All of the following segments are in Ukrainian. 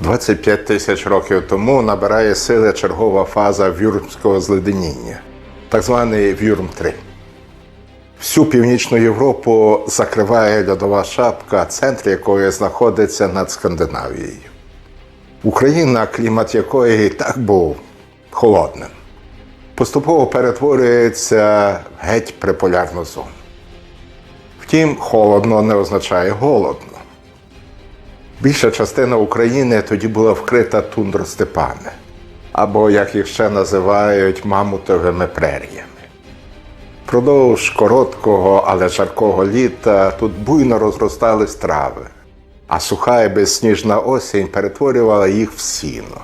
25 тисяч років тому набирає сили чергова фаза вюрмського зледеніння, так званий Вюрм 3 Всю північну Європу закриває льодова шапка, центр якої знаходиться над Скандинавією. Україна, клімат якої і так був холодним, поступово перетворюється геть приполярну зону. Втім, холодно не означає голодно. Більша частина України тоді була вкрита тундростепами, або, як їх ще називають, мамутовими преріями. Продовж короткого, але жаркого літа тут буйно розростались трави, а суха і безсніжна осінь перетворювала їх в сіно,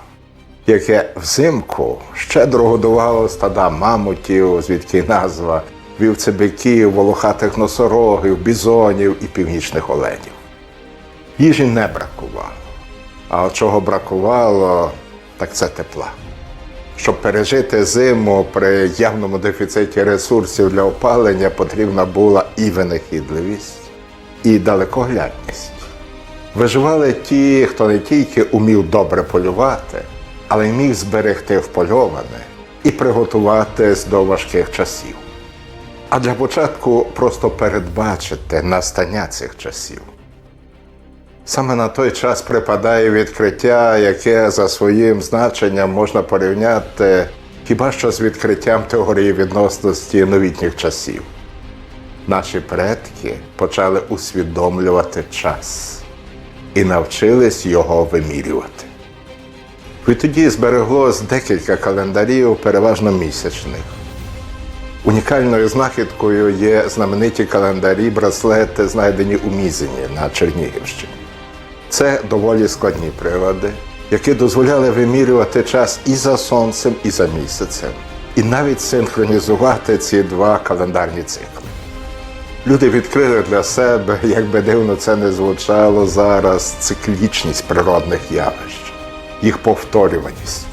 яке взимку щедро годувало стада мамутів, звідки назва, вівцебиків, волохатих носорогів, бізонів і північних оленів. Їжі не бракувало. А чого бракувало, так це тепла. Щоб пережити зиму при явному дефіциті ресурсів для опалення потрібна була і винахідливість, і далекоглядність. Виживали ті, хто не тільки умів добре полювати, але й міг зберегти впольоване і приготуватись до важких часів. А для початку просто передбачити настання цих часів. Саме на той час припадає відкриття, яке за своїм значенням можна порівняти хіба що з відкриттям теорії відносності новітніх часів. Наші предки почали усвідомлювати час і навчились його вимірювати. Відтоді збереглось декілька календарів, переважно місячних. Унікальною знахідкою є знамениті календарі браслети, знайдені у Мізині на Чернігівщині. Це доволі складні прилади, які дозволяли вимірювати час і за сонцем, і за місяцем, і навіть синхронізувати ці два календарні цикли. Люди відкрили для себе, як би дивно це не звучало зараз, циклічність природних явищ, їх повторюваність.